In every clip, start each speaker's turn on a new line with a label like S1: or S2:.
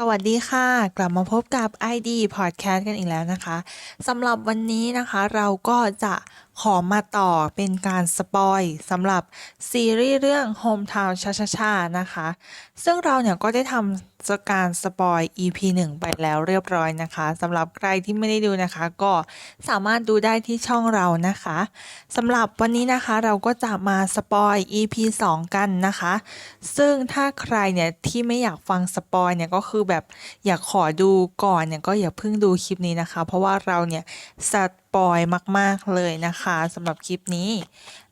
S1: สวัสดีค่ะ กลับมาพบกับ ID Podcast กันอีกแล้วนะคะสำหรับวันนี้นะคะ เราก็จะ ขอมาต่อเป็นการสปอยสำหรับซีรีส์เรื่อง Hometown ชาชาชานะคะ ซึ่งเราเนี่ยก็ได้ทำการสปอย EP 1 ไปแล้วเรียบร้อยนะคะสำหรับใครที่ไม่ได้ดูนะคะ ก็สามารถดูได้ที่ช่องเรานะคะสำหรับวันนี้นะคะเราก็จะมาสปอย EP 2 กันนะคะ ซึ่งถ้าใครเนี่ยที่ไม่อยากฟังสปอยเนี่ยก็คือแบบอยากขอดูก่อนเนี่ยก็อย่าเพิ่งดูคลิปนี้นะคะ เพราะว่าเราเนี่ยสปอยมาก ๆ เลยนะคะสำหรับคลิปนี้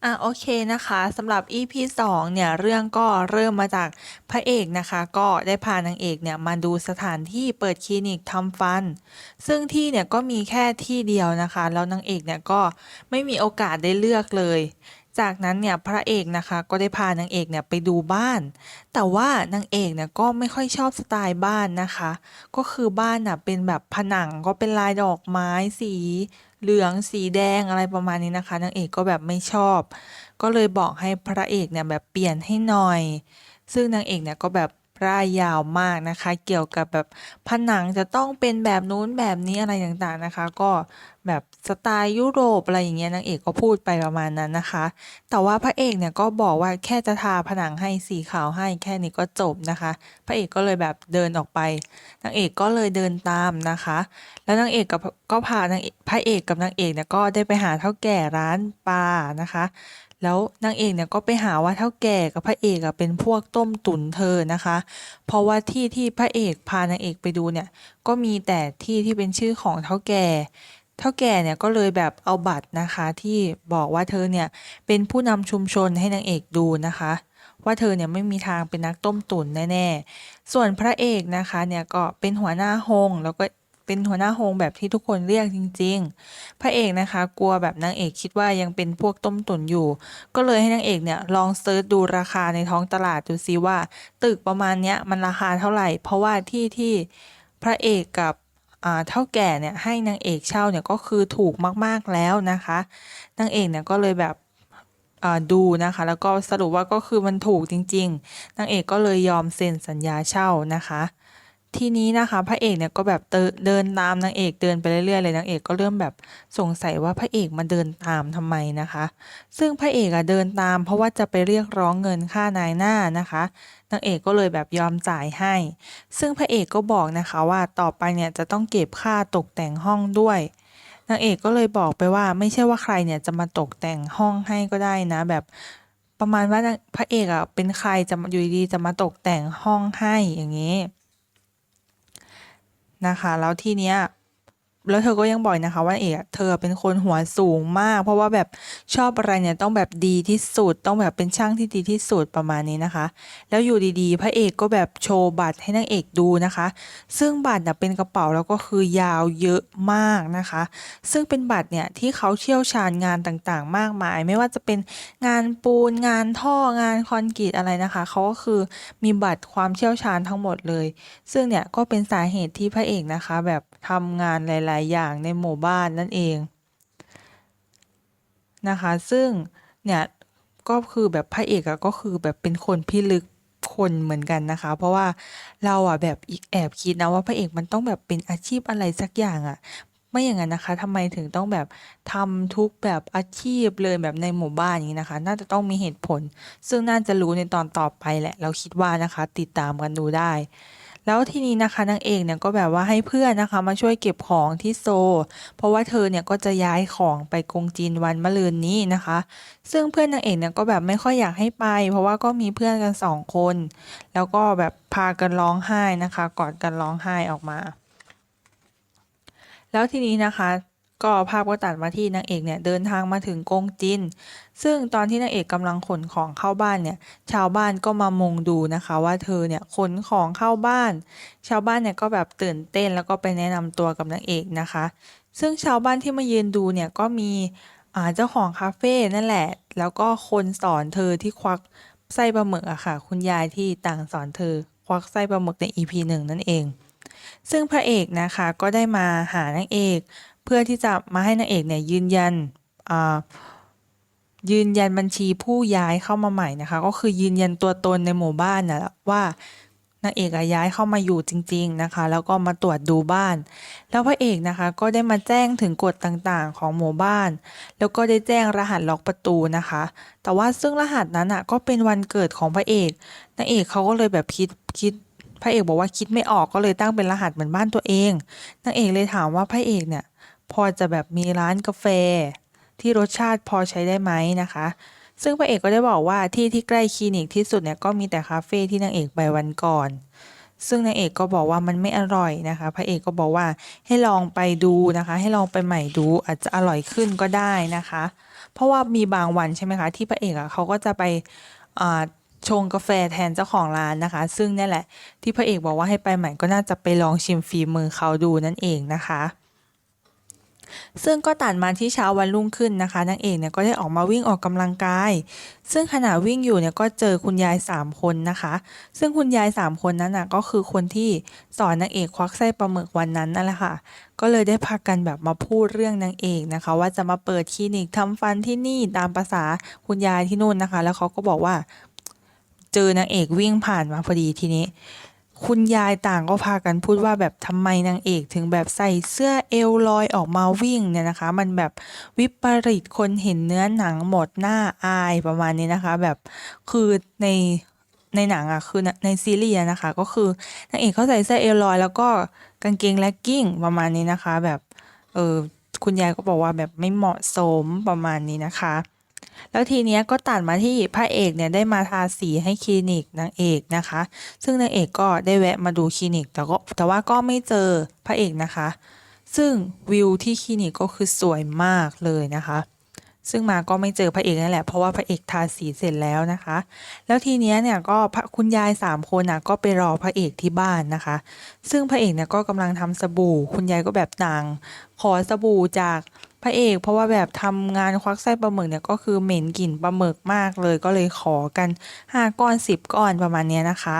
S1: อะโอเคนะคะสำหรับ EP 2 เนี่ย เรื่องก็เริ่มมาจากพระเอกนะคะ ก็ได้พานางเอกเนี่ยมาดูสถานที่เปิดคลินิกทำฟัน ซึ่งที่เนี่ยก็มีแค่ที่เดียวนะคะ แล้วนางเอกเนี่ยก็ไม่มีโอกาสได้เลือกเลย จากนั้นเนี่ยพระเอกนะคะก็ได้พานางเอกเนี่ยไปดูบ้าน แต่ว่านางเอกเนี่ยก็ไม่ค่อยชอบสไตล์บ้านนะคะ ก็คือบ้านน่ะเป็นแบบผนังก็เป็นลายดอกไม้สีเหลืองสีแดงอะไรประมาณนี้นะคะนางเอกก็แบบไม่ชอบ ก็เลยบอกให้พระเอกเนี่ยแบบเปลี่ยนให้หน่อย ซึ่งนางเอกเนี่ยก็แบบร่ายยาวมากนะคะ เกี่ยวกับแบบผนังจะต้องเป็นแบบนู้นแบบนี้อะไรต่างๆนะคะ ก็ แบบสไตล์ยุโรปอะไรอย่างเงี้ยนางเอกก็พูดไปประมาณนั้นนะคะ แต่ว่าพระเอกเนี่ยก็บอกว่าแค่จะทาผนังให้สีขาวให้แค่นี้ก็จบนะคะ พระเอกก็เลยแบบเดินออกไปนางเอกก็เลยเดินตามนะคะ แล้วนางเอกกับก็พานางพระเอกกับนางเอกเนี่ยก็ได้ไปหาเท่าแก่ร้านปลานะคะแล้วนางเอกเนี่ยก็ไปหาว่าเท่าแก่กับพระเอกอะเป็นพวกต้มตุ๋นเธอนะคะ เพราะว่าที่ที่พระเอกพานางเอกไปดูเนี่ย ก็มีแต่ที่ที่เป็นชื่อของเท่าแก่ เท่าแก่เนี่ยก็เลยแบบเอาบัตรนะคะที่บอกว่าเธอเนี่ยเป็นผู้นำชุมชนให้นางเอกดูนะคะ ว่าเธอเนี่ยไม่มีทางเป็นนักต้มตุ๋นแน่ๆ ส่วนพระเอกนะคะเนี่ยก็เป็นหัวหน้าฮงแล้วก็เป็นหัวหน้าฮงแบบที่ทุกคนเรียกจริง ๆ พระเอกนะคะ กลัวแบบนางเอกคิดว่ายังเป็นพวกต้มตุ๋นอยู่ ก็เลยให้นางเอกเนี่ยลองเซิร์ชดูราคาในท้องตลาดดูซิว่า ตึกประมาณเนี้ยมันราคาเท่าไหร่ เพราะว่าที่ที่พระเอกกับ เท่าแก่เนี่ยให้นางเอกเช่าเนี่ยก็คือถูกมากๆแล้วนะคะนางเอกเนี่ยก็เลยแบบดูนะคะ แล้วก็สรุปว่าก็คือมันถูกจริง ๆนางเอกก็เลยยอมเซ็นสัญญาเช่านะคะ ทีนี้นะคะพระเอกเนี่ยก็แบบเดินตามนางเอกเดินไปเรื่อยๆเลยนางเอกก็เริ่มแบบสงสัยว่าพระเอกมาเดินตามทำไมนะคะ ซึ่งพระเอกอะเดินตาม เพราะว่าจะไปเรียกร้องเงินค่านายหน้านะคะนางเอกก็เลยแบบยอมจ่ายให้ ซึ่งพระเอกก็บอกนะคะว่าต่อไปเนี่ยจะต้องเก็บค่าตกแต่งห้องด้วยนางเอกก็เลยบอกไปว่าไม่ใช่ว่าใครเนี่ยจะมาตกแต่งห้องให้ก็ได้นะ แบบประมาณว่าพระเอกอะเป็นใครจะมาอยู่ดีๆจะมาตกแต่งห้องให้อย่างนี้ นะคะ แล้วทีเนี้ย แล้วเธอก็ยังบอกนะคะว่าเอกเธอเป็นคนหัวสูงมาก เพราะว่าแบบชอบอะไรเนี่ยต้องแบบดีที่สุด ต้องแบบเป็นช่างที่ดีที่สุดประมาณนี้นะคะ แล้วอยู่ดีๆ พระเอกก็แบบโชว์บัตรให้นางเอกดูนะคะ ซึ่งบัตรน่ะเป็นกระเป๋าแล้วก็คือยาวเยอะมากนะคะ ซึ่งเป็นบัตรเนี่ยที่เขาเชี่ยวชาญงานต่างๆ มากมาย ไม่ว่าจะเป็นงานปูนงานท่องานคอนกรีตอะไรนะคะเขาก็คือมีบัตรความเชี่ยวชาญทั้งหมดเลย ซึ่งเนี่ยก็เป็นสาเหตุที่พระเอกนะคะ แบบทำงานหลายๆ อย่างในหมู่บ้านนั่นเองนะคะ ซึ่งเนี่ยก็คือแบบพระเอกอะก็คือแบบเป็นคนพิลึกคนเหมือนกันนะคะ เพราะว่าเราอะแบบอีกแอบคิดนะว่าพระเอกมันต้องแบบเป็นอาชีพอะไรสักอย่างอะไม่อย่างนั้นนะคะทำไมถึงต้องแบบทำทุกแบบอาชีพเลยแบบในหมู่บ้านอย่างนี้นะคะ น่าจะต้องมีเหตุผล ซึ่งน่าจะรู้ในตอนต่อไปแหละ เราคิดว่านะคะ ติดตามกันดูได้ แล้วทีนี้นะคะนางเอกเนี่ยก็แบบว่าให้เพื่อนนะคะ มาช่วยเก็บของที่โซ เพราะว่าเธอเนี่ยก็จะย้ายของไปกงจีนวันมะรืนนี้นะคะ ซึ่งเพื่อนนางเอกเนี่ยก็แบบไม่ค่อยอยากให้ไป เพราะว่าก็มีเพื่อนกันสองคน แล้วก็แบบพากันร้องไห้นะคะ กอดกันร้องไห้ออกมา แล้วทีนี้นะคะ ก็ภาพก็ตัดมาที่นางเอกเนี่ยเดินทางมาถึงกงจิน ซึ่งตอนที่นางเอกกำลังขนของเข้าบ้านเนี่ยชาวบ้านก็มามุงดูนะคะ ว่าเธอเนี่ยขนของเข้าบ้าน ชาวบ้านเนี่ยก็แบบตื่นเต้นแล้วก็ไปแนะนำตัวกับนางเอกนะคะ ซึ่งชาวบ้านที่มายืนดูเนี่ยก็มีเจ้าของคาเฟ่นั่นแหละ แล้วก็คนสอนเธอที่ควักไส้ปลาหมึกอะค่ะ คุณยายที่ต่างสอนเธอ ควักไส้ปลาหมึกใน EP หนึ่งนั่นเอง ซึ่งพระเอกนะคะก็ได้มาหานางเอก เพื่อที่จะมาให้นางเอกเนี่ยยืนยันอ่ายืนยันบัญชีผู้ย้ายเข้ามาใหม่นะคะ ก็คือยืนยันตัวตนในหมู่บ้านนะว่านางเอกอะย้ายเข้ามาอยู่จริง ๆนะคะ แล้วก็มาตรวจดูบ้าน แล้วพระเอกนะคะก็ได้มาแจ้งถึงกฎต่างๆ ของหมู่บ้าน แล้วก็ได้แจ้งรหัสล็อกประตูนะคะ แต่ว่าซึ่งรหัสนั้นอะก็เป็นวันเกิดของพระเอกนางเอกเขาก็เลยแบบคิดคิดพระเอกบอกว่าคิดไม่ออกก็เลยตั้งเป็นรหัสเหมือนบ้านตัวเองนางเอกเลยถามว่าพระเอกเนี่ย พอจะแบบมีร้านกาแฟ ที่รสชาติพอใช้ได้ไหมนะคะ ซึ่งพระเอกก็ได้บอกว่าที่ที่ใกล้คลินิกที่สุดเนี่ยก็มีแต่คาเฟ่ที่นางเอกไปวันก่อน ซึ่งนางเอกก็บอกว่ามันไม่อร่อยนะคะ พระเอกก็บอกว่าให้ลองไปดูนะคะ ให้ลองไปใหม่ดูอาจจะอร่อยขึ้นก็ได้นะคะ เพราะว่ามีบางวันใช่ไหมคะที่พระเอกอะเขาก็จะไปชงกาแฟแทนเจ้าของร้านนะคะ ซึ่งนี่แหละที่พระเอกบอกว่าให้ไปใหม่ก็น่าจะไปลองชิมฝีมือเขาดูนั่นเองนะคะ ซึ่งก็ตัดมาที่เช้าวันรุ่งขึ้นนะคะนางเอกเนี่ยก็ได้ออกมาวิ่งออกกำลังกาย ซึ่งขณะวิ่งอยู่เนี่ยก็เจอคุณยายสามคนนะคะ ซึ่งคุณยายสามคนนั้นน่ะก็คือคนที่สอนนางเอกควักไส้ปลาหมึกวันนั้นนั่นแหละค่ะ ก็เลยได้พากันแบบมาพูดเรื่องนางเอกนะคะ ว่าจะมาเปิดคลินิกทำฟันที่นี่ตามภาษาคุณยายที่นู่นนะคะ แล้วเขาก็บอกว่า เจอนางเอกวิ่งผ่านมาพอดีทีนี้ คุณยายต่างก็พากันพูดว่าแบบทำไมนางเอกถึงแบบใส่เสื้อเอวลอยออกมาวิ่งเนี่ยนะคะ มันแบบวิปริตคนเห็นเนื้อหนังหมดหน้าอายประมาณนี้นะคะ แบบคือในในหนังอะคือในซีรีส์นะคะ ก็คือนางเอกเขาใส่เสื้อเอวลอยแล้วก็กางเกงแล็กกิ้งประมาณนี้นะคะ แบบเออคุณยายก็บอกว่าแบบไม่เหมาะสมประมาณนี้นะคะ แล้วทีเนี้ยก็ตัดมาที่พระเอกเนี่ยได้มาทาสีให้คลินิกนางเอกนะคะ ซึ่งนางเอกก็ได้แวะมาดูคลินิก แต่ก็แต่ว่าก็ไม่เจอพระเอกนะคะ ซึ่งวิวที่คลินิกก็คือสวยมากเลยนะคะซึ่งมาก็ไม่เจอพระเอกนั่นแหละเพราะว่าพระเอกทาสีเสร็จแล้วนะคะ แล้วทีเนี้ยเนี่ยก็คุณยายสามคนนะก็ไปรอพระเอกที่บ้านนะคะ ซึ่งพระเอกเนี่ยก็กำลังทำสบู่ คุณยายก็แบบต่างขอสบู่จาก ระเอก เพราะว่าแบบทำงานควักไส้ปลาหมึกเนี่ยก็คือเหม็นกลิ่นปลาหมึกมากเลยก็เลยขอกันห้าก้อนสิบก้อนประมาณเนี้ยนะคะ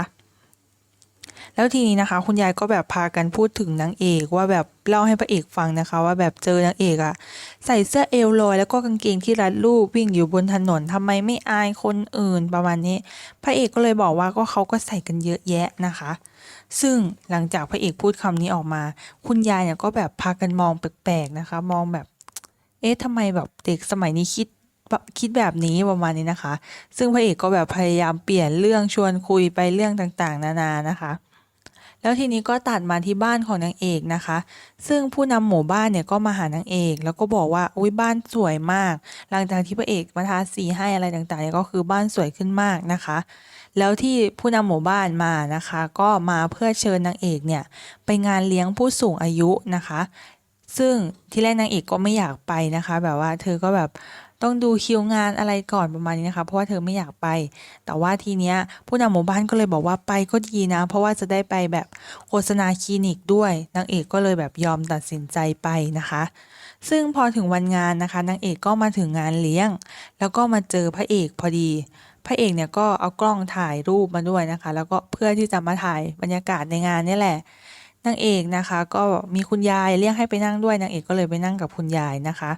S1: แล้วทีนี้นะคะ คุณยายก็แบบพากันพูดถึงนางเอกว่าแบบเล่าให้พระเอกฟังนะคะ ว่าแบบเจอนางเอกอะใส่เสื้อเอวลอยแล้วก็กางเกงที่รัดรูปวิ่งอยู่บนถนนทำไมไม่อายคนอื่นประมาณนี้ พระเอกก็เลยบอกว่าก็เขาก็ใส่กันเยอะแยะนะคะ ซึ่งหลังจากพระเอกพูดคำนี้ออกมา คุณยายเนี่ยก็แบบพากันมองแปลกๆนะคะ มองแบบ เอ๊ะทำไมแบบเด็กสมัยนี้คิดแบบคิดแบบนี้ประมาณนี้นะคะ ซึ่งพระเอกก็แบบพยายามเปลี่ยนเรื่องชวนคุยไปเรื่องต่างๆ นานานะคะ แล้วทีนี้ก็ตัดมาที่บ้านของนางเอกนะคะ ซึ่งผู้นำหมู่บ้านเนี่ยก็มาหานางเอก แล้วก็บอกว่าอุ้ยบ้านสวยมาก หลังจากที่พระเอกมาทาสีให้อะไรต่างๆเนี่ยก็คือบ้านสวยขึ้นมากนะคะ แล้วที่ผู้นำหมู่บ้านมานะคะ ก็มาเพื่อเชิญนางเอกเนี่ยไปงานเลี้ยงผู้สูงอายุนะคะ ซึ่งที่แรกนางเอกก็ไม่อยากไปนะคะ แบบว่าเธอก็แบบต้องดูคิวงานอะไรก่อนประมาณนี้นะคะ เพราะว่าเธอไม่อยากไป แต่ว่าทีเนี้ยผู้นำหมู่บ้านก็เลยบอกว่าไปก็ดีนะ เพราะว่าจะได้ไปแบบโฆษณาคลินิกด้วยนางเอกก็เลยแบบยอมตัดสินใจไปนะคะ ซึ่งพอถึงวันงานนะคะนางเอกก็มาถึงงานเลี้ยง แล้วก็มาเจอพระเอกพอดี พระเอกเนี่ยก็เอากล้องถ่ายรูปมาด้วยนะคะ แล้วก็เพื่อที่จะมาถ่ายบรรยากาศในงานนี่แหละ นางเอกนะคะ ก็มีคุณยายเรียกให้ไปนั่งด้วยนางเอกก็เลยไปนั่งกับคุณยายนะคะ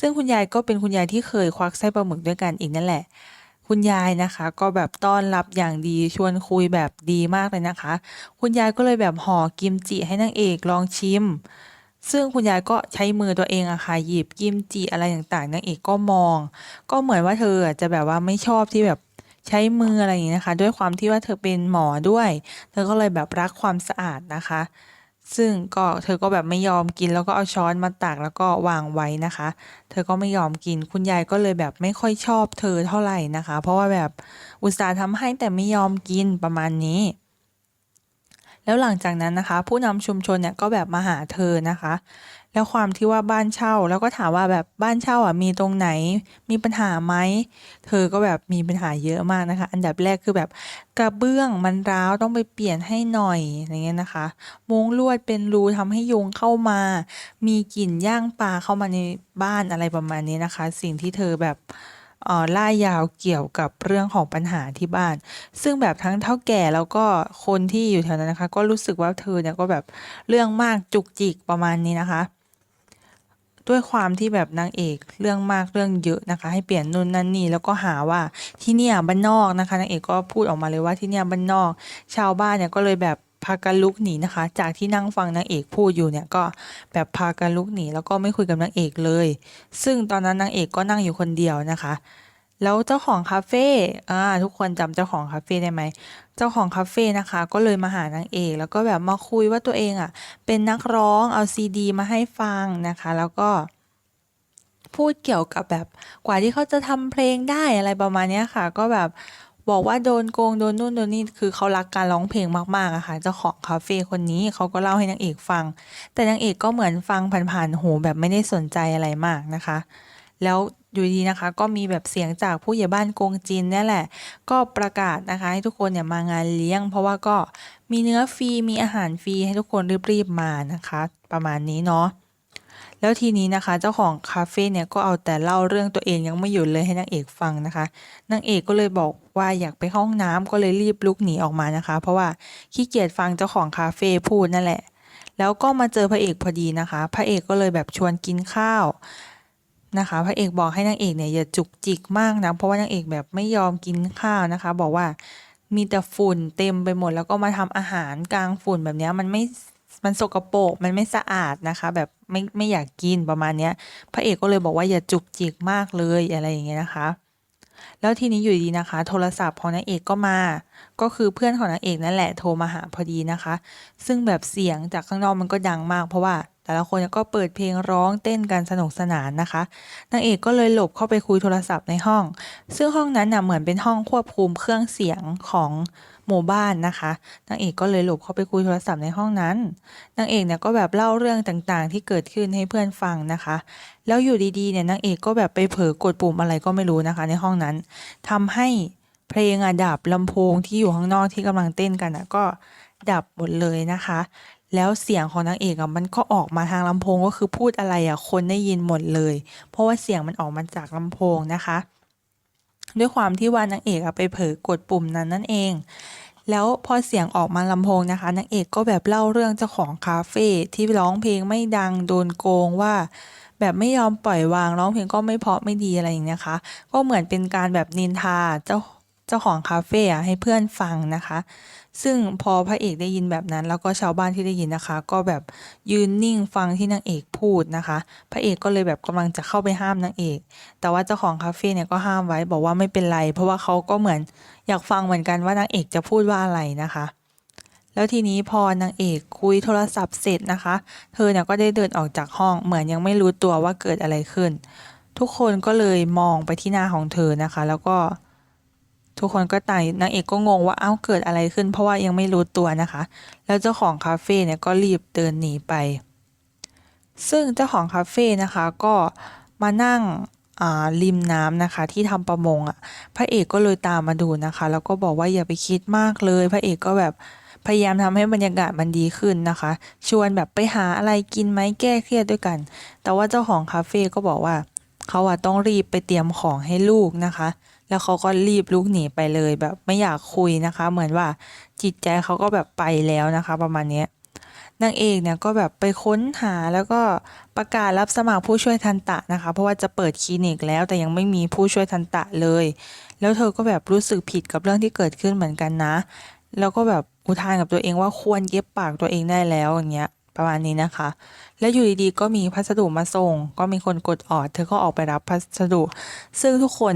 S1: ซึ่งคุณยายก็เป็นคุณยายที่เคยควักไส้ปลาหมึกด้วยกันอีกนั่นแหละ คุณยายนะคะ ก็แบบต้อนรับอย่างดีชวนคุยแบบดีมากเลยนะคะ คุณยายก็เลยแบบห่อกิมจิให้นางเอกลองชิม ซึ่งคุณยายก็ใช้มือตัวเองอะค่ะหยิบกิมจิอะไรต่างๆนางเอกก็มอง ก็เหมือนว่าเธอจะแบบว่าไม่ชอบที่แบบ ใช้มืออะไรอย่างนี้นะคะ ด้วยความที่ว่าเธอเป็นหมอด้วย เธอก็เลยแบบรักความสะอาดนะคะ ซึ่งก็เธอก็แบบไม่ยอมกินแล้วก็เอาช้อนมาตักแล้วก็วางไว้นะคะ เธอก็ไม่ยอมกินคุณยายก็เลยแบบไม่ค่อยชอบเธอเท่าไหร่นะคะ เพราะว่าแบบอุตส่าห์ทำให้แต่ไม่ยอมกินประมาณนี้ แล้วหลังจากนั้นนะคะ ผู้นำชุมชนเนี่ยก็แบบมาหาเธอนะคะ แล้วความที่ว่าบ้านเช่า แล้วก็ถามว่าแบบบ้านเช่าอะมีตรงไหน มีปัญหาไหม เธอก็แบบมีปัญหาเยอะมากนะคะ อันดับแรกคือแบบกระเบื้องมันร้าวต้องไปเปลี่ยนให้หน่อยอย่างเงี้ยนะคะ มุ้งลวดเป็นรูทำให้ยุงเข้ามา มีกลิ่นย่างปลาเข้ามาในบ้านอะไรประมาณนี้นะคะ สิ่งที่เธอแบบอ่อล่ายาวเกี่ยวกับเรื่องของปัญหาที่บ้าน ซึ่งแบบทั้งเฒ่าแก่แล้วก็คนที่อยู่แถวนั้นนะคะ ก็รู้สึกว่าเธอเนี่ยก็แบบเรื่องมากจุกจิกประมาณนี้นะคะ ด้วยความที่แบบนางเอกเรื่องมากเรื่องเยอะนะคะ ให้เปลี่ยนนู่นนั่นนี่แล้วก็หาว่าที่เนี่ยบ้านนอกนะคะนางเอกก็พูดออกมาเลยว่าที่เนี่ยบ้านนอก ชาวบ้านเนี่ยก็เลยแบบพากันลุกหนีนะคะ จากที่นั่งฟังนางเอกพูดอยู่เนี่ยก็แบบพากันลุกหนีแล้วก็ไม่คุยกับนางเอกเลย ซึ่งตอนนั้นนางเอกก็นั่งอยู่คนเดียวนะคะ แล้วเจ้าของคาเฟ่อ่าทุกคนจำเจ้าของคาเฟ่ได้ไหม เจ้าของคาเฟ่นะคะ ก็เลยมาหานางเอก แล้วก็แบบมาคุยว่าตัวเองอะ เป็นนักร้องเอาซีดี มาให้ฟังนะคะ แล้วก็พูดเกี่ยวกับแบบกว่าที่เขาจะทำเพลงได้อะไรประมาณนี้ค่ะ ก็แบบบอกว่าโดนโกงโดนนู่นโดนนี่คือเขารักการร้องเพลงมากๆอะค่ะเจ้าของคาเฟ่คนนี้เขาก็เล่าให้นางเอกฟัง แต่นางเอกก็เหมือนฟังผ่านๆหูแบบไม่ได้สนใจอะไรมากนะคะ แล้ว อยู่ดีนะคะ ก็มีแบบเสียงจากผู้ใหญ่บ้านกงจินเนี่ยแหละ ก็ประกาศนะคะ ให้ทุกคนเนี่ยมางานเลี้ยง เพราะว่าก็มีเนื้อฟรีมีอาหารฟรีให้ทุกคนรีบๆมานะคะ ประมาณนี้เนาะแล้วทีนี้นะคะ เจ้าของคาเฟ่เนี่ยก็เอาแต่เล่าเรื่องตัวเองยังไม่หยุดเลยให้นางเอกฟังนะคะนางเอกก็เลยบอกว่าอยากไปห้องน้ำก็เลยรีบลุกหนีออกมานะคะ เพราะว่าขี้เกียจฟังเจ้าของคาเฟ่พูดนั่นแหละแล้วก็มาเจอพระเอกพอดีนะคะ พระเอกก็เลยแบบชวนกินข้าว นะคะพระเอกบอกให้นางเอกเนี่ยอย่าจุกจิกมากนะเพราะว่านางเอกแบบไม่ยอมกินข้าวนะคะ บอกว่ามีแต่ฝุ่นเต็มไปหมด แล้วก็มาทำอาหารกลางฝุ่นแบบนี้มันไม่มันสกปรกมันไม่สะอาดนะคะ แบบไม่ไม่อยากกินประมาณเนี้ยพระเอกก็เลยบอกว่าอย่าจุกจิกมากเลยอะไรอย่างเงี้ยนะคะ แล้วทีนี้อยู่ดีนะคะ โทรศัพท์ของนางเอกก็มา ก็คือเพื่อนของนางเอกนั่นแหละโทรมาหาพอดีนะคะ ซึ่งแบบเสียงจากข้างนอกมันก็ดังมาก เพราะว่า แต่ละคนก็เปิดเพลงร้องเต้นกันสนุกสนานนะคะ นางเอกก็เลยหลบเข้าไปคุยโทรศัพท์ในห้อง ซึ่งห้องนั้นน่ะเหมือนเป็นห้องควบคุมเครื่องเสียงของหมู่บ้านนะคะ นางเอกก็เลยหลบเข้าไปคุยโทรศัพท์ในห้องนั้น นางเอกเนี่ยก็แบบเล่าเรื่องต่างๆ ที่เกิดขึ้นให้เพื่อนฟังนะคะ แล้วอยู่ดีๆเนี่ยนางเอกก็แบบไปเผลอกดปุ่มอะไรก็ไม่รู้นะคะ ในห้องนั้นทำให้เพลงอะดับลำโพงที่อยู่ข้างนอกที่กำลังเต้นกันอะก็ดับหมดเลยนะคะ แล้วเสียงของนางเอกอะมันก็ออกมาทางลำโพงก็คือพูดอะไรอะคนได้ยินหมดเลย เพราะว่าเสียงมันออกมาจากลำโพงนะคะ ด้วยความที่ว่านางเอกอะไปเผลอกดปุ่มนั้นนั่นเอง แล้วพอเสียงออกมาลำโพงนะคะนางเอกก็แบบเล่าเรื่องเจ้าของคาเฟ่ที่ร้องเพลงไม่ดังโดนโกงว่าแบบไม่ยอมปล่อยวางร้องเพลงก็ไม่เพาะไม่ดีอะไรอย่างเงี้นะคะ ก็เหมือนเป็นการแบบนินทาเจ้า เจ้าของคาเฟ่ให้เพื่อนฟังนะคะ ซึ่งพอพระเอกได้ยินแบบนั้น แล้วก็ชาวบ้านที่ได้ยินนะคะ ก็แบบยืนนิ่งฟังที่นางเอกพูดนะคะ พระเอกก็เลยแบบกำลังจะเข้าไปห้ามนางเอก แต่ว่าเจ้าของคาเฟ่เนี่ยก็ห้ามไว้บอกว่าไม่เป็นไร เพราะว่าเขาก็เหมือนอยากฟังเหมือนกันว่านางเอกจะพูดว่าอะไรนะคะแล้วทีนี้พอนางเอกคุยโทรศัพท์เสร็จนะคะ เธอเนี่ยก็ได้เดินออกจากห้องเหมือนยังไม่รู้ตัวว่าเกิดอะไรขึ้น ทุกคนก็เลยมองไปที่หน้าของเธอนะคะ แล้วก็ ทุกคนก็ตางนางเอกก็งงว่าเอ้าเกิดอะไรขึ้น เพราะว่ายังไม่รู้ตัวนะคะ แล้วเจ้าของคาเฟ่เนี่ยก็รีบเดินหนีไป ซึ่งเจ้าของคาเฟ่นะคะก็มานั่งริมน้ำนะคะ ที่ทำประมงอะพระเอกก็เลยตามมาดูนะคะ แล้วก็บอกว่าอย่าไปคิดมากเลย พระเอกก็แบบพยายามทำให้บรรยากาศมันดีขึ้นนะคะ ชวนแบบไปหาอะไรกินไหมแก้เครียดด้วยกัน แต่ว่าเจ้าของคาเฟ่ก็บอกว่าเขาอะต้องรีบไปเตรียมของให้ลูกนะคะ แล้วเขาก็รีบลุกหนีไปเลยแบบไม่อยากคุยนะคะ เหมือนว่าจิตใจเขาก็แบบไปแล้วนะคะ ประมาณนี้นางเอกเนี่ยก็แบบไปค้นหาแล้วก็ประกาศรับสมัครผู้ช่วยทันตะนะคะ เพราะว่าจะเปิดคลินิกแล้วแต่ยังไม่มีผู้ช่วยทันตะเลย แล้วเธอก็แบบรู้สึกผิดกับเรื่องที่เกิดขึ้นเหมือนกันนะ แล้วก็แบบอุทานกับตัวเองว่าควรเย็บปากตัวเองได้แล้วอย่างเงี้ยประมาณนี้นะคะ แล้วอยู่ดีๆ ก็มีพัสดุมาส่ง ก็มีคนกดออด เธอก็ออกไปรับพัสดุ ซึ่งทุกคน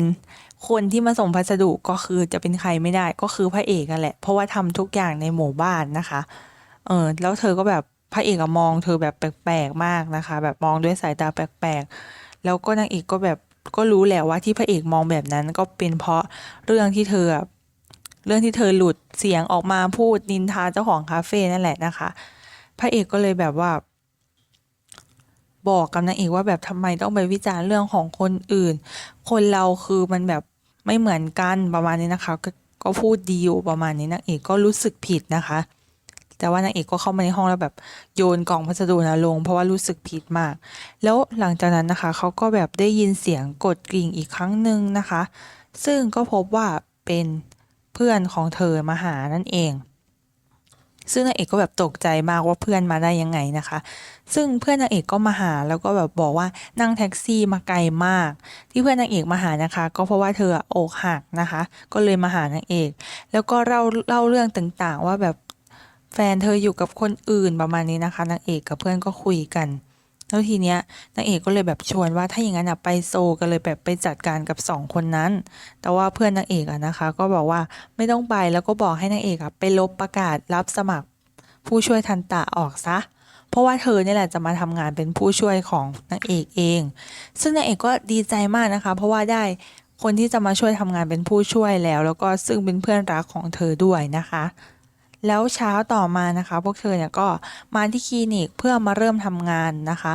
S1: คนที่มาส่งพัสดุก็คือจะเป็นใครไม่ได้ก็คือพระเอกนั่นแหละ เพราะว่าทำทุกอย่างในหมู่บ้านนะคะ เออแล้วเธอก็แบบพระเอกมองเธอแบบแปลกๆมากนะคะ แบบมองด้วยสายตาแปลกๆ แล้วก็นางเอกก็แบบก็รู้แหละว่าที่พระเอกมองแบบนั้นก็เป็นเพราะเรื่องที่เธอเรื่องที่เธอหลุดเสียงออกมาพูดนินทาเจ้าของคาเฟ่นั่นแหละนะคะ พระเอกก็เลยแบบว่า บอกกับนางเอกว่าแบบทำไมต้องไปวิจารณ์เรื่องของคนอื่น คนเราคือมันแบบไม่เหมือนกันประมาณนี้นะคะก็ก็พูดดีอยู่ประมาณนี้นางเอกก็รู้สึกผิดนะคะ แต่ว่านางเอกก็เข้ามาในห้องแล้วแบบโยนกล่องพัสดุนะลง เพราะว่ารู้สึกผิดมาก แล้วหลังจากนั้นนะคะเขาก็แบบได้ยินเสียงกดกริ่งอีกครั้งหนึ่งนะคะ ซึ่งก็พบว่าเป็นเพื่อนของเธอมาหานั่นเอง ซึ่งนางเอกก็แบบตกใจมากว่าเพื่อนมาได้ยังไงนะคะ ซึ่งเพื่อนนางเอกก็มาหาแล้วก็แบบบอกว่านั่งแท็กซี่มาไกลมาก ที่เพื่อนนางเอกมาหานะคะ ก็เพราะว่าเธออกหักนะคะ ก็เลยมาหานางเอก แล้วก็เล่าเล่าเรื่องต่างๆ ว่าแบบแฟนเธออยู่กับคนอื่นประมาณนี้นะคะนางเอกกับเพื่อนก็คุยกัน แล้วทีเนี้ยนางเอกก็เลยแบบชวนว่าถ้าอย่างนั้นอะไปโซกันเลยแบบไปจัดการกับสองคนนั้น แต่ว่าเพื่อนนางเอกอะนะคะ ก็บอกว่าไม่ต้องไปแล้วก็บอกให้นางเอกอะไปลบประกาศรับสมัครผู้ช่วยทันตะออกซะเพราะว่าเธอเนี่ยแหละจะมาทำงานเป็นผู้ช่วยของนางเอกเอง ซึ่งนางเอกก็ดีใจมากนะคะ เพราะว่าได้คนที่จะมาช่วยทำงานเป็นผู้ช่วยแล้ว แล้วก็ซึ่งเป็นเพื่อนรักของเธอด้วยนะคะ แล้วเช้าต่อมานะคะ พวกเธอเนี่ยก็มาที่คลินิกเพื่อมาเริ่มทำงานนะคะ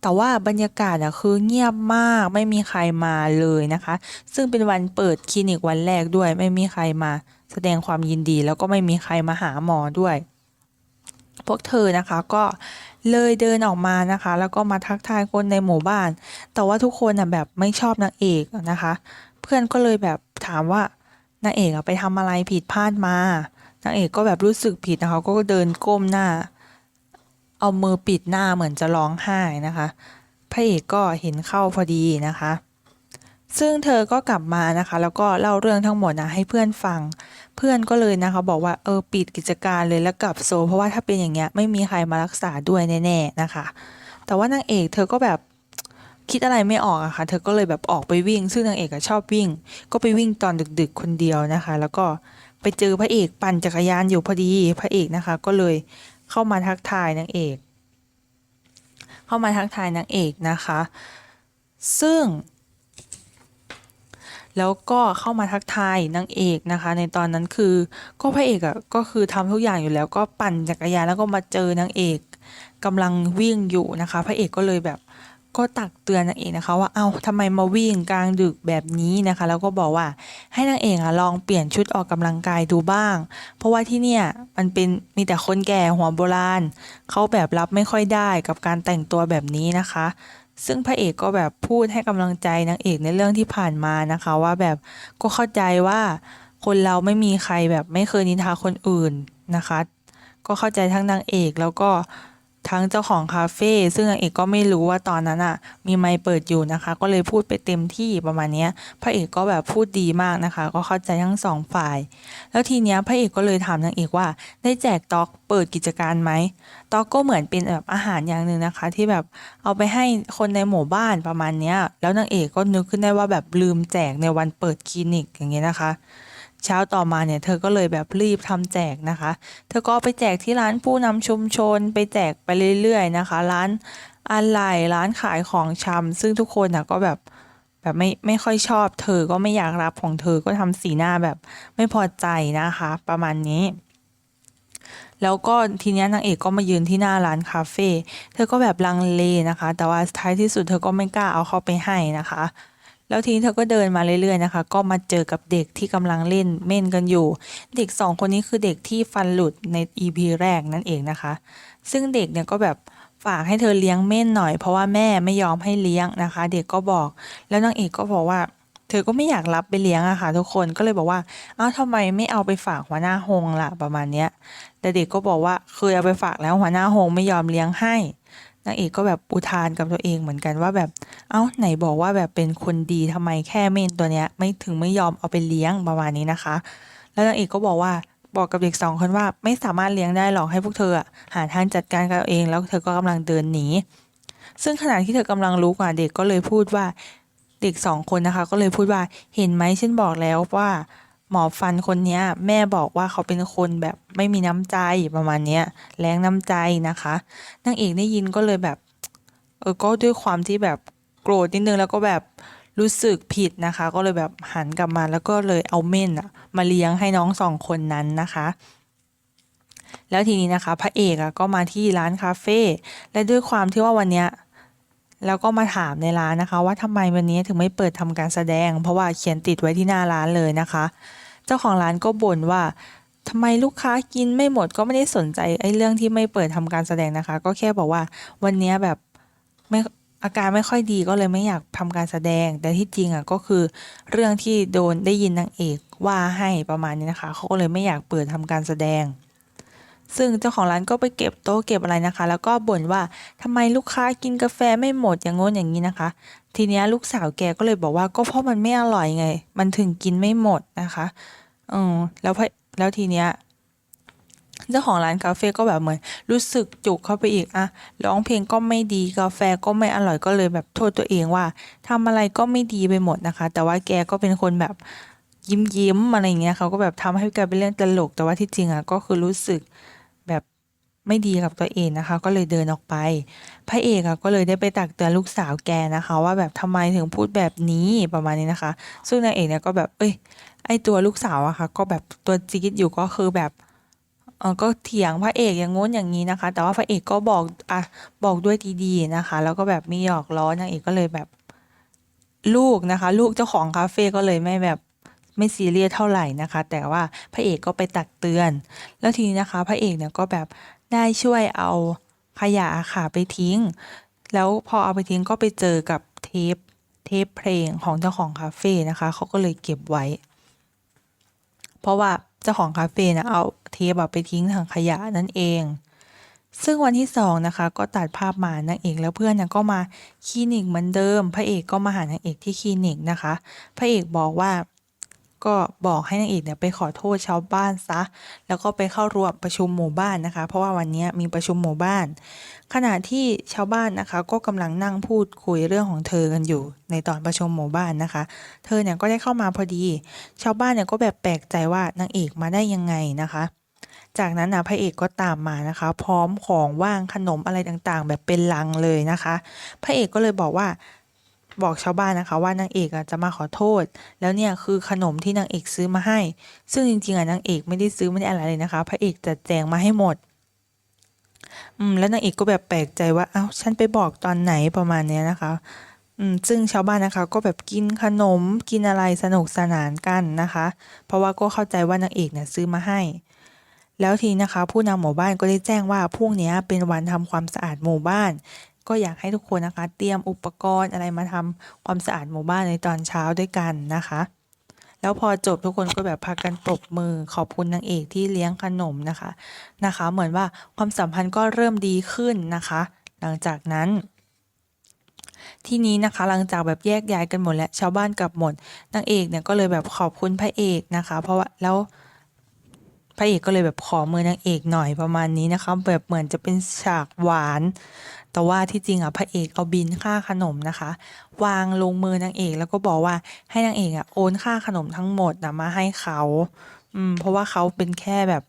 S1: แต่ว่าบรรยากาศอะคือเงียบมากไม่มีใครมาเลยนะคะ ซึ่งเป็นวันเปิดคลินิกวันแรกด้วย ไม่มีใครมาแสดงความยินดี แล้วก็ไม่มีใครมาหาหมอด้วย พวกเธอนะคะก็เลยเดินออกมานะคะ แล้วก็มาทักทายคนในหมู่บ้าน แต่ว่าทุกคนอะแบบไม่ชอบนางเอกนะคะ เพื่อนก็เลยแบบถามว่านางเอกอะไปทำอะไรผิดพลาดมา นางเอกก็แบบรู้สึกผิดนะคะก็เดินก้มหน้า เอามือปิดหน้าเหมือนจะร้องไห้นะคะ พระเอกก็เห็นเข้าพอดีนะคะ ซึ่งเธอก็กลับมานะคะ แล้วก็เล่าเรื่องทั้งหมดนะให้เพื่อนฟัง เพื่อนก็เลยนะคะ บอกว่าเออปิดกิจการเลยแล้วกลับโซ เพราะว่าถ้าเป็นอย่างเงี้ยไม่มีใครมารักษาด้วยแน่ๆนะคะ แต่ว่านางเอกเธอก็แบบคิดอะไรไม่ออกอะค่ะ เธอก็เลยแบบออกไปวิ่ง ซึ่งนางเอกอะชอบวิ่ง ก็ไปวิ่งตอนดึก ๆ คนเดียวนะคะ แล้วก็ ไปเจอพระเอกปั่นจักรยานอยู่พอดีพระเอกนะคะ ก็เลยเข้ามาทักทายนางเอก เข้ามาทักทายนางเอกนะคะ ซึ่ง แล้วก็เข้ามาทักทายนางเอกนะคะ ในตอนนั้นคือก็พระเอกอะ่ะก็คือทำทุกอย่างอยู่แล้ว ก็ปั่นจักรยานแล้วก็มาเจอนางเอกกำลังวิ่งอยู่นะคะ พระเอกก็เลยแบบ ก็ตักเตือนนางเอกนะคะว่า เอ้าทำไมมาวิ่งกลางดึกแบบนี้นะคะ แล้วก็บอกว่าให้นางเอกอะลองเปลี่ยนชุดออกกำลังกายดูบ้าง เพราะว่าที่เนี่ยมันเป็นมีแต่คนแก่หัวโบราณเขาแบบรับไม่ค่อยได้กับการแต่งตัวแบบนี้นะคะ ซึ่งพระเอกก็แบบพูดให้กำลังใจนางเอกในเรื่องที่ผ่านมานะคะ ว่าแบบก็เข้าใจว่าคนเราไม่มีใครแบบไม่เคยนินทาคนอื่นนะคะ ก็เข้าใจทั้งนางเอกแล้วก็ ทั้งเจ้าของคาเฟ่ซึ่งนางเอกก็ไม่รู้ว่าตอนนั้นอะ มีไมค์เปิดอยู่นะคะ ก็เลยพูดไปเต็มที่ประมาณนี้พระเอกก็แบบพูดดีมากนะคะ ก็เข้าใจทั้งสองฝ่าย แล้วทีเนี้ยพระเอกก็เลยถามนางเอกว่า ได้แจกต็อกเปิดกิจการไหมต็อกก็เหมือนเป็นแบบอาหารอย่างหนึ่งนะคะ ที่แบบเอาไปให้คนในหมู่บ้านประมาณเนี้ยแล้วนางเอกก็นึกขึ้นได้ว่าแบบลืมแจกในวันเปิดคลินิกอย่างเงี้ยนะคะ เช้าต่อมาเนี่ยเธอก็เลยแบบรีบทำแจกนะคะ เธอก็ไปแจกที่ร้านผู้นำชุมชน ไปแจกไปเรื่อยๆนะคะ ร้านอะไรร้านขายของชำซึ่งทุกคนนะก็แบบแบบไม่ไม่ค่อยชอบ เธอก็ไม่อยากรับของเธอก็ทำสีหน้าแบบไม่พอใจนะคะ ประมาณนี้แล้วก็ทีนี้นางเอกก็มายืนที่หน้าร้านคาเฟ่ เธอก็แบบลังเลนะคะ แต่ว่าท้ายที่สุดเธอก็ไม่กล้าเอาเข้าไปให้นะคะ แล้วทีนี้เธอก็เดินมาเรื่อยๆนะคะ ก็มาเจอกับเด็กที่กำลังเล่นเม่นกันอยู่ เด็กสองคนนี้คือเด็กที่ฟันหลุดใน EP แรกนั่นเองนะคะ ซึ่งเด็กเนี่ยก็แบบฝากให้เธอเลี้ยงเม่นหน่อยเพราะว่าแม่ไม่ยอมให้เลี้ยงนะคะ เด็กก็บอก แล้วนางเอกก็บอกว่า เธอก็ไม่อยากรับไปเลี้ยงอะค่ะทุกคนก็เลยบอกว่าเอ้าทำไมไม่เอาไปฝากหัวหน้าฮงล่ะประมาณเนี้ยแต่เด็กก็บอกว่าเคยเอาไปฝากแล้วหัวหน้าฮงไม่ยอมเลี้ยงให้ นางเอกก็แบบอุทานกับตัวเองเหมือนกันว่าแบบ เอ้าไหนบอกว่าแบบเป็นคนดีทำไมแค่เมนตัวเนี้ย ไม่ถึงไม่ยอมเอาไปเลี้ยงประมาณนี้นะคะ แล้วนางเอกก็บอกว่าบอกกับเด็กสองคนว่าไม่สามารถเลี้ยงได้หรอกให้พวกเธอหาทางจัดการกับตัวเองแล้วเธอก็กำลังเดินหนี ซึ่งขณะที่เธอกำลังลุกอะเด็กก็เลยพูดว่าเด็กสองคนนะคะ ก็เลยพูดว่าเห็นไหมฉันบอกแล้วว่า หมอฟันคนนี้แม่บอกว่าเขาเป็นคนแบบไม่มีน้ำใจประมาณเนี้ยแรงน้ำใจนะคะนางเอกได้ยินก็เลยแบบเออก็ด้วยความที่แบบโกรธนิดนึงแล้วก็แบบรู้สึกผิดนะคะ ก็เลยแบบหันกลับมาแล้วก็เลยเอาเม่นอะมาเลี้ยงให้น้องสองคนนั้นนะคะ แล้วทีนี้นะคะ พระเอกอะก็มาที่ร้านคาเฟ่และด้วยความที่ว่าวันเนี้ยแล้วก็มาถามในร้านนะคะ ว่าทำไมวันนี้ถึงไม่เปิดทำการแสดง เพราะว่าเขียนติดไว้ที่หน้าร้านเลยนะคะ เจ้าของร้านก็บ่นว่าทำไมลูกค้ากินไม่หมดก็ไม่ได้สนใจไอ้เรื่องที่ไม่เปิดทำการแสดงนะคะ ก็แค่บอกว่าวันนี้แบบไม่อาการไม่ค่อยดีก็เลยไม่อยากทำการแสดง แต่ที่จริงอะก็คือเรื่องที่โดนได้ยินนางเอกว่าให้ประมาณนี้นะคะเขาก็เลยไม่อยากเปิดทำการแสดง ซึ่งเจ้าของร้านก็ไปเก็บโต๊ะเก็บอะไรนะคะ แล้วก็บ่นว่าทำไมลูกค้ากินกาแฟไม่หมดอย่างโน้นอย่างนี้นะคะ ทีเนี้ยลูกสาวแกก็เลยบอกว่าก็เพราะมันไม่อร่อยไง มันถึงกินไม่หมดนะคะอืมแล้วพแล้วทีเนี้ยเจ้าของร้านกาแฟก็แบบเหมือน รู้สึกจุกเข้าไปอีกอะร้องเพลงก็ไม่ดีกาแฟก็ไม่อร่อยก็เลยแบบโทษตัวเองว่าทำอะไรก็ไม่ดีไปหมดนะคะ แต่ว่าแกก็เป็นคนแบบยิ้มยิ้มอะไรเงี้ยเขาก็แบบทำให้แกเป็นเรื่องตลก แต่ว่าที่จริงอะก็คือรู้สึก ไม่ดีกับตัวเองนะคะ ก็เลยเดินออกไป พระเอกอะก็เลยได้ไปตักเตือนลูกสาวแกนะคะ ว่าแบบทำไมถึงพูดแบบนี้ประมาณนี้นะคะ ซึ่งนางเอกเนี่ยก็แบบเอ้ยไอตัวลูกสาวอะค่ะก็แบบตัวจี๊ดอยู่ก็คือแบบเออก็เถียงพระเอกอย่างง้นอย่างนี้นะคะ แต่ว่าพระเอกก็บอกอะบอกด้วยดีๆนะคะ แล้วก็แบบมีหยอกล้อนางเอกก็เลยแบบลูกนะคะ ลูกเจ้าของคาเฟ่ก็เลยไม่แบบไม่ซีเรียสเท่าไหร่นะคะ แต่ว่าพระเอกก็ไปตักเตือน แล้วทีนี้นะคะ พระเอกเนี่ยก็แบบ ได้ช่วยเอาขยะอะค่ะไปทิ้ง แล้วพอเอาไปทิ้งก็ไปเจอกับเทปเทปเพลงของเจ้าของคาเฟ่นะคะเขาก็เลยเก็บไว้ เพราะว่าเจ้าของคาเฟ่นะเอาเทปไปทิ้งถังขยะนั่นเอง ซึ่งวันที่สองนะคะ ก็ตัดภาพมานางเอกแล้วเพื่อนนะก็มาคลินิกเหมือนเดิม พระเอกก็มาหานางเอกที่คลินิกนะคะ พระเอกบอกว่า ก็บอกให้นางเอกเนี่ยไปขอโทษชาวบ้านซะ แล้วก็ไปเข้าร่วมประชุมหมู่บ้านนะคะ เพราะว่าวันนี้มีประชุมหมู่บ้าน ขณะที่ชาวบ้านนะคะ ก็กำลังนั่งพูดคุยเรื่องของเธอกันอยู่ ในตอนประชุมหมู่บ้านนะคะ เธอเนี่ยก็ได้เข้ามาพอดี ชาวบ้านเนี่ยก็แบบแปลกใจว่านางเอกมาได้ยังไงนะคะจากนั้นนะพระเอกก็ตามมานะคะ พร้อมของว่างขนมอะไรต่างๆ แบบเป็นลังเลยนะคะ พระเอกก็เลยบอกว่า บอกชาวบ้านนะคะ ว่านางเอกอจะมาขอโทษ แล้วเนี่ยคือขนมที่นางเอกซื้อมาให้ ซึ่งจริงๆอะนางเอกไม่ได้ซื้อไม่ได้อะไรเลยนะคะ พระเอกจัดแจงมาให้หมด อืมแล้วนางเอกก็แบบแปลกใจว่าอ้าวฉันไปบอกตอนไหนประมาณเนี้ยนะคะ อืมซึ่งชาวบ้านนะคะ ก็แบบกินขนมกินอะไรสนุกสนานกันนะคะ เพราะว่าก็เข้าใจว่านางเอกเนี่ยซื้อมาให้แล้วทีนะคะ ผู้นำหมู่บ้านก็ได้แจ้งว่าพรุ่งนี้เป็นวันทำความสะอาดหมู่บ้าน ก็อยากให้ทุกคนนะคะ เตรียมอุปกรณ์อะไรมาทำความสะอาดหมู่บ้านในตอนเช้าด้วยกันนะคะ แล้วพอจบทุกคนก็แบบพากันปรบมือขอบคุณนางเอกที่เลี้ยงขนมนะคะนะคะ เหมือนว่าความสัมพันธ์ก็เริ่มดีขึ้นนะคะ หลังจากนั้นที่นี้นะคะหลังจากแบบแยกย้ายกันหมดแล้วชาวบ้านกลับหมดนางเอกเนี่ยก็เลยแบบขอบคุณพระเอกนะคะ เพราะว่าแล้วพระเอกก็เลยแบบขอมือนางเอกหน่อยประมาณนี้นะคะ แบบเหมือนจะเป็นฉากหวาน แต่ว่าที่จริงอะพระเอกเอาบินค่าขนมนะคะ วางลงมือนางเอกแล้วก็บอกว่าให้นางเอกอะโอนค่าขนมทั้งหมดนะมาให้เขาอืมเพราะว่าเขาเป็นแค่แบบ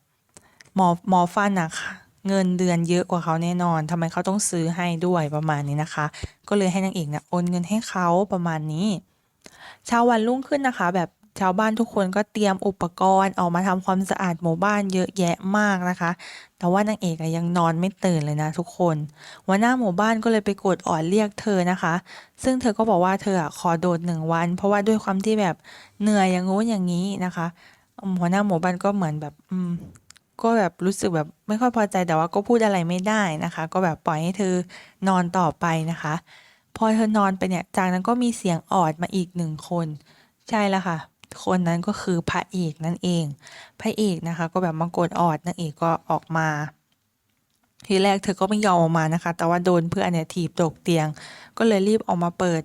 S1: หมอหมอฟันอะคะเงินเดือนเยอะกว่าเขาแน่นอนทำไมเขาต้องซื้อให้ด้วยประมาณนี้นะคะ ก็เลยให้นางเอกนี่ยโอนเงินให้เขาประมาณนี้เช้าวันรุ่งขึ้นนะคะ แบบ ชาวบ้านทุกคนก็เตรียมอุปกรณ์ออกมาทำความสะอาดหมู่บ้านเยอะแยะมากนะคะ แต่ว่านางเอกอะยังนอนไม่ตื่นเลยนะทุกคนหัวหน้าหมู่บ้านก็เลยไปกดออดเรียกเธอนะคะ ซึ่งเธอก็บอกว่าเธออะขอโดดหนึ่งวัน เพราะว่าด้วยความที่แบบเหนื่อยอย่างงู้นอย่างนี้นะคะหัวหน้าหมู่บ้านก็เหมือนแบบอืมก็แบบรู้สึกแบบไม่ค่อยพอใจแต่ว่าก็พูดอะไรไม่ได้นะคะ ก็แบบปล่อยให้เธอนอนต่อไปนะคะ พอเธอนอนไปเนี่ยจากนั้นก็มีเสียงออดมาอีกหนึ่งคน ใช่แล้วค่ะ คนนั้นก็คือพระเอกนั่นเอง พระเอกนะคะ ก็แบบมากดออดนางเอกก็ออกมา ทีแรกเธอก็ไม่ยอมออกมานะคะ แต่ว่าโดนเพื่อนเนี่ยถีบตกเตียง ก็เลยรีบออกมาเปิด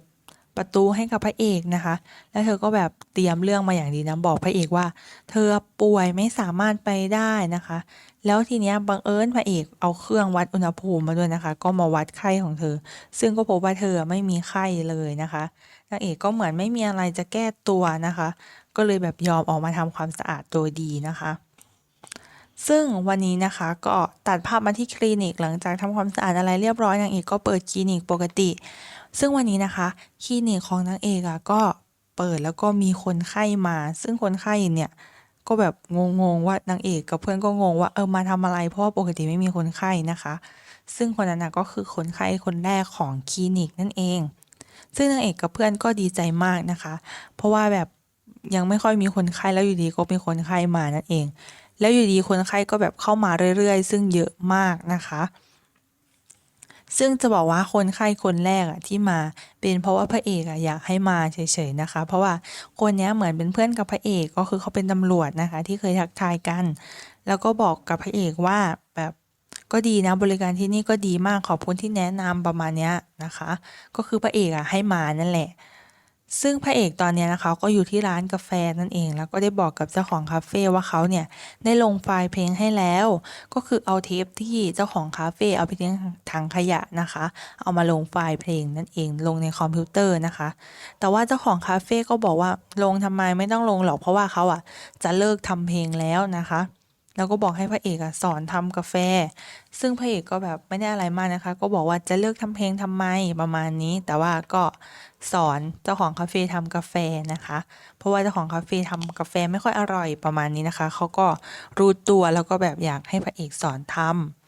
S1: ประตูให้กับพระเอกนะคะ แล้วเธอก็แบบเตรียมเรื่องมาอย่างดีนะ บอกพระเอกว่า เธอป่วยไม่สามารถไปได้นะคะ แล้วทีเนี้ยบังเอิญพระเอกเอาเครื่องวัดอุณหภูมิมาด้วยนะคะ ก็มาวัดไข้ของเธอ ซึ่งก็พบว่าเธอไม่มีไข้เลยนะคะ นางเอกก็เหมือนไม่มีอะไรจะแก้ตัวนะคะ ก็เลยแบบยอมออกมาทำความสะอาดโดยดีนะคะ ซึ่งวันนี้นะคะก็ตัดภาพมาที่คลินิกหลังจากทำความสะอาดอะไรเรียบร้อยนางเอกก็เปิดคลินิกปกติ ซึ่งวันนี้นะคะคลินิกของนางเอกอะก็เปิดแล้วก็มีคนไข้มา ซึ่งคนไข้เนี่ยก็แบบงงๆว่านางเอกกับเพื่อนก็งงว่าเออมาทำอะไรเพราะว่าปกติไม่มีคนไข้นะคะ ซึ่งคนนั้นก็คือคนไข้คนแรกของคลินิกนั่นเอง ซึ่งนางเอกกับเพื่อนก็ดีใจมากนะคะ เพราะว่าแบบยังไม่ค่อยมีคนไข้แล้วอยู่ดีก็มีคนไข้มานั่นเอง แล้วอยู่ดีคนไข้ก็แบบเข้ามาเรื่อยๆ ซึ่งเยอะมากนะคะ ซึ่งจะบอกว่าคนไข้คนแรกอะที่มาเป็นเพราะว่าพระเอกอะอยากให้มาเฉยๆนะคะ เพราะว่าคนนี้เหมือนเป็นเพื่อนกับพระเอกก็คือเขาเป็นตำรวจนะคะ ที่เคยทักทายกัน แล้วก็บอกกับพระเอกว่า ก็ดีนะบริการที่นี่ก็ดีมากขอบคุณที่แนะนำประมาณนี้นะคะ ก็คือพระเอกอะให้มานั่นแหละ ซึ่งพระเอกตอนนี้นะคะ ก็อยู่ที่ร้านกาแฟนั่นเอง แล้วก็ได้บอกกับเจ้าของคาเฟ่ว่าเขาเนี่ยได้ลงไฟล์เพลงให้แล้ว ก็คือเอาเทปที่เจ้าของคาเฟ่เอาไปทิ้งถังขยะนะคะ เอามาลงไฟล์เพลงนั่นเองลงในคอมพิวเตอร์นะคะ แต่ว่าเจ้าของคาเฟ่ก็บอกว่าลงทำไมไม่ต้องลงหรอกเพราะว่าเขาอะจะเลิกทำเพลงแล้วนะคะ แล้วก็บอกให้พระเอกอะสอนทำกาแฟ ซึ่งพระเอกก็แบบไม่ได้อะไรมากนะคะ ก็บอกว่าจะเลิกทำเพลงทำไมประมาณนี้ แต่ว่าก็สอนเจ้าของคาเฟ่ทำกาแฟนะคะ เพราะว่าเจ้าของคาเฟ่ทำกาแฟไม่ค่อยอร่อยประมาณนี้นะคะเขาก็รู้ตัวแล้วก็แบบอยากให้พระเอกสอนทำ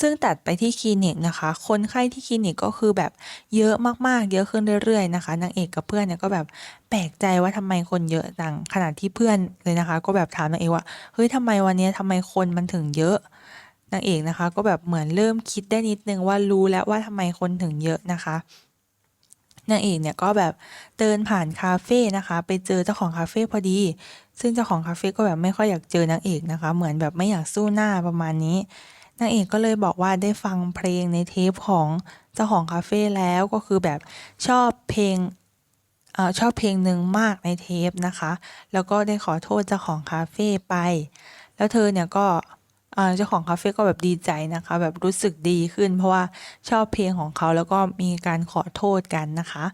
S1: ซึ่งตัดไปที่คลินิกนะคะ คนไข้ที่คลินิกก็คือแบบเยอะมากๆ เยอะขึ้นเรื่อยๆนะคะ นางเอกกับเพื่อนเนี่ยก็แบบแปลกใจว่าทำไมคนเยอะจังขนาดที่เพื่อนเลยนะคะ ก็แบบถามนางเอกว่าเฮ้ยทำไมวันนี้ทำไมคนมันถึงเยอะนางเอกนะคะ ก็แบบเหมือนเริ่มคิดได้นิดนึงว่ารู้แล้วว่าทำไมคนถึงเยอะนะคะนางเอกเนี่ยก็แบบเดินผ่านคาเฟ่นะคะ ไปเจอเจ้าของคาเฟ่พอดี ซึ่งเจ้าของคาเฟ่ก็แบบไม่ค่อยอยากเจอนางเอกนะคะ เหมือนแบบไม่อยากสู้หน้าประมาณนี้ นางเอกก็เลยบอกว่าได้ฟังเพลงในเทปของเจ้าของคาเฟ่แล้วก็คือแบบชอบเพลงอชอบเพลงหนึ่งมากในเทปนะคะ แล้วก็ได้ขอโทษเจ้าของคาเฟ่ไป แล้วเธอเนี่ยก็เจ้าของคาเฟ่ก็แบบดีใจนะคะ แบบรู้สึกดีขึ้น เพราะว่าชอบเพลงของเขาแล้วก็มีการขอโทษกันนะคะ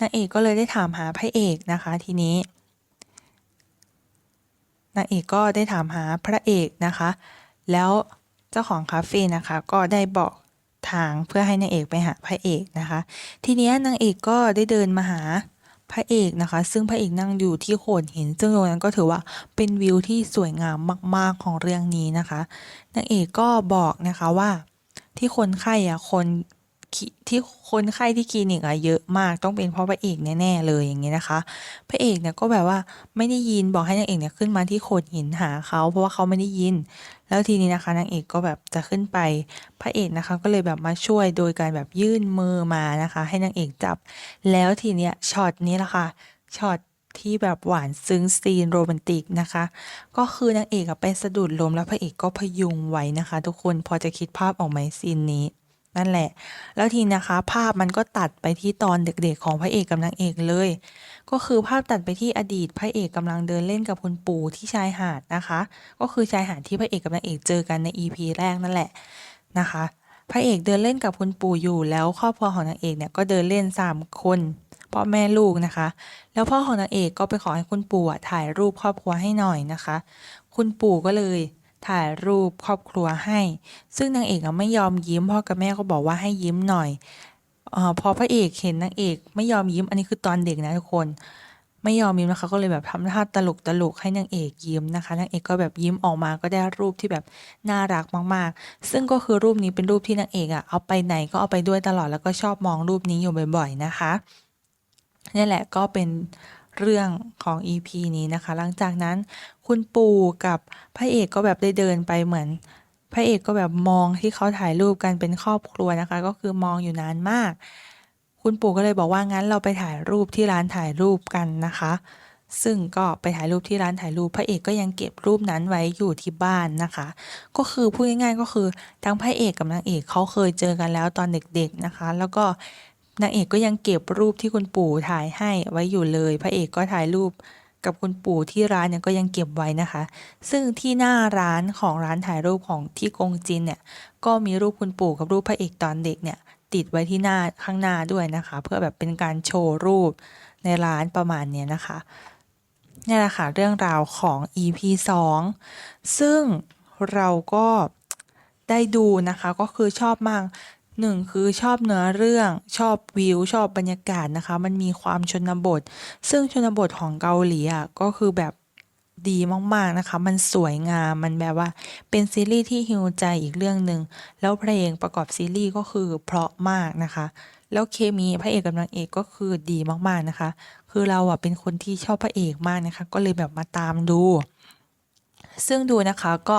S1: นางเอกก็เลยได้ถามหาพระเอกนะคะทีนี้นางเอกก็ได้ถามหาพระเอกนะคะ แล้ว เจ้าของคาเฟ่นะคะ ก็ได้บอกทางเพื่อให้นางเอกไปหาพระเอกนะคะ ทีนี้นางเอกก็ได้เดินมาหาพระเอกนะคะ ซึ่งพระเอกนั่งอยู่ที่โขดหิน ซึ่งตรงนั้นก็ถือว่าเป็นวิวที่สวยงามมาก ๆของเรื่องนี้นะคะนางเอกก็บอกนะคะว่าที่คนไข้อะคนที่คนไข้ที่คลินิกอะเยอะมากต้องเป็นเพราะพระเอกแน่ๆเลยอย่างนี้นะคะ พระเอกเนี่ยก็แบบว่าไม่ได้ยินบอกให้นางเอกเนี่ยขึ้นมาที่โขดหินหาเขาเพราะว่าเขาไม่ได้ยิน แล้วทีนี้นะคะนางเอกก็แบบจะขึ้นไปพระเอกนะคะก็เลยแบบมาช่วยโดยการแบบยื่นมือมานะคะ ให้นางเอกจับ แล้วทีเนี้ยช็อตนี้แหละค่ะช็อตที่แบบหวานซึ้งซีนโรแมนติกนะคะ ก็คือนางเอกไปสะดุดล้มแล้วพระเอกก็พยุงไว้นะคะ ทุกคนพอจะคิดภาพออกไหมซีนนี้ นั่นแหละ แล้วทีนะคะ ภาพมันก็ตัดไปที่ตอนเด็กๆ ของพระเอกกับนางเอกเลย ก็คือภาพตัดไปที่อดีตพระเอกกำลังเดินเล่นกับคุณปู่ที่ชายหาดนะคะ ก็คือชายหาดที่พระเอกกับนางเอกเจอกันใน EP แรกนั่นแหละนะคะ พระเอกเดินเล่นกับคุณปู่อยู่แล้วครอบครัวของนางเอกเนี่ยก็เดินเล่นสามคนพ่อแม่ลูกนะคะ แล้วพ่อของนางเอกก็ไปขอให้คุณปู่ถ่ายรูปครอบครัวให้หน่อยนะคะ คุณปู่ก็เลย ถ่ายรูปครอบครัวให้ ซึ่งนางเอกไม่ยอมยิ้มพ่อกับแม่ก็บอกว่าให้ยิ้มหน่อยเอ่อพอพระเอกเห็นนางเอก ไม่ยอมยิ้มอันนี้คือตอนเด็กนะทุกคน ไม่ยอมยิ้มนะคะก็เลยแบบทำท่าตลกตลกให้นางเอกยิ้มนะคะนางเอกก็แบบยิ้มออกมาก็ได้รูปที่แบบน่ารักมากๆ ซึ่งก็คือรูปนี้เป็นรูปที่นางเอกอะเอาไปไหนก็เอาไปด้วยตลอดแล้วก็ชอบมองรูปนี้อยู่บ่อย ๆนะคะนี่แหละก็เป็น เรื่องของ EP นี้นะคะ หลังจากนั้นคุณปู่กับพระเอกก็แบบได้เดินไปเหมือน พระเอกก็แบบมองที่เขาถ่ายรูปกันเป็นครอบครัวนะคะ ก็คือมองอยู่นานมาก คุณปู่ก็เลยบอกว่างั้นเราไปถ่ายรูปที่ร้านถ่ายรูปกันนะคะ ซึ่งก็ไปถ่ายรูปที่ร้านถ่ายรูป พระเอกก็ยังเก็บรูปนั้นไว้อยู่ที่บ้านนะคะ ก็คือพูดง่ายๆก็คือทั้งพระเอกกับนางเอกเขาเคยเจอกันแล้วตอนเด็กๆนะคะ แล้วก็ นางเอกก็ยังเก็บรูปที่คุณปู่ถ่ายให้ไว้อยู่เลย พระเอกก็ถ่ายรูปกับคุณปู่ที่ร้านเนี่ยก็ยังเก็บไว้นะคะ ซึ่งที่หน้าร้านของร้านถ่ายรูปของที่กงจินเนี่ยก็มีรูปคุณปู่กับรูปพระเอกตอนเด็กเนี่ยติดไว้ที่หน้าข้างหน้าด้วยนะคะ เพื่อแบบเป็นการโชว์รูปในร้านประมาณเนี้ยนะคะนี่แหละค่ะเรื่องราวของ EP 2 ซึ่งเราก็ได้ดูนะคะก็คือชอบมาก หนึ่งคือชอบเนื้อเรื่องชอบวิวชอบบรรยากาศนะคะ มันมีความชนบท ซึ่งชนบทของเกาหลีอะก็คือแบบดีมากๆนะคะ มันสวยงาม มันแบบว่าเป็นซีรีส์ที่ฮิวใจอีกเรื่องหนึ่ง แล้วเพลงประกอบซีรีส์ก็คือเพราะมากนะคะ แล้วเคมีพระเอกกับนางเอกก็คือดีมากๆนะคะ คือเราอะเป็นคนที่ชอบพระเอกมากนะคะ ก็เลยแบบมาตามดู ซึ่งดูนะคะก็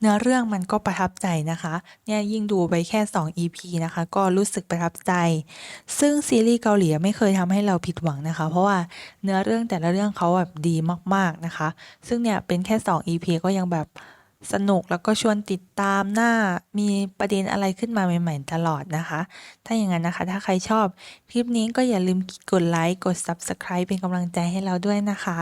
S1: เนื้อเรื่องมันก็ประทับใจนะคะเนี่ยยิ่งดูไปแค่ 2 EP นะคะ ก็รู้สึกประทับใจ ซึ่งซีรีส์เกาหลีไม่เคยทำให้เราผิดหวังนะคะ เพราะว่าเนื้อเรื่องแต่ละเรื่องเขาแบบดีมากๆนะคะ ซึ่งเนี่ยเป็นแค่ 2 EP ก็ยังแบบสนุกแล้วก็ชวนติดตามหน้ามีประเด็นอะไรขึ้นมาใหม่ๆตลอดนะคะ ถ้าอย่างนั้นนะคะ ถ้าใครชอบคลิปนี้ก็อย่าลืมกดไลค์กด Subscribe เป็นกำลังใจให้เราด้วยนะคะ